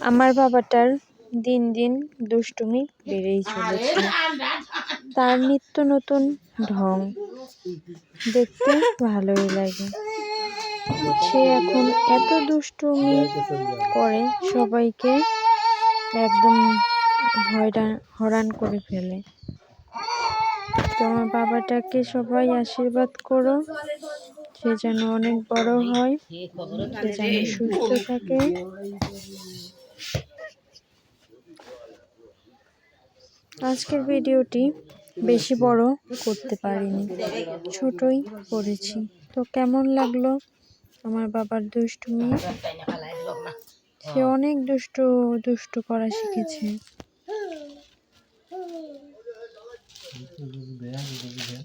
আমার বাবাটার দিন দিন দুষ্টুমি বেড়েই চলেছে। তার নিত্য নতুন ঢং দেখতে ভালোই লাগে। সে এখন এত দুষ্টুমি করে সবাইকে একদম হয়রান হরান করে ফেলে। তো আমার বাবাটাকে সবাই আশীর্বাদ করো। সে যেন অনেক বড় হয়, সে যেন সুস্থ থাকে। আজকের ভিডিওটি বেশি বড় করতে পারিনি, ছোটই করেছি। তো কেমন লাগল আমার বাবার দুষ্টুমি? সে অনেক দুষ্টু দুষ্টু করা শিখেছে। Hızlı hızlı beyaz hızlı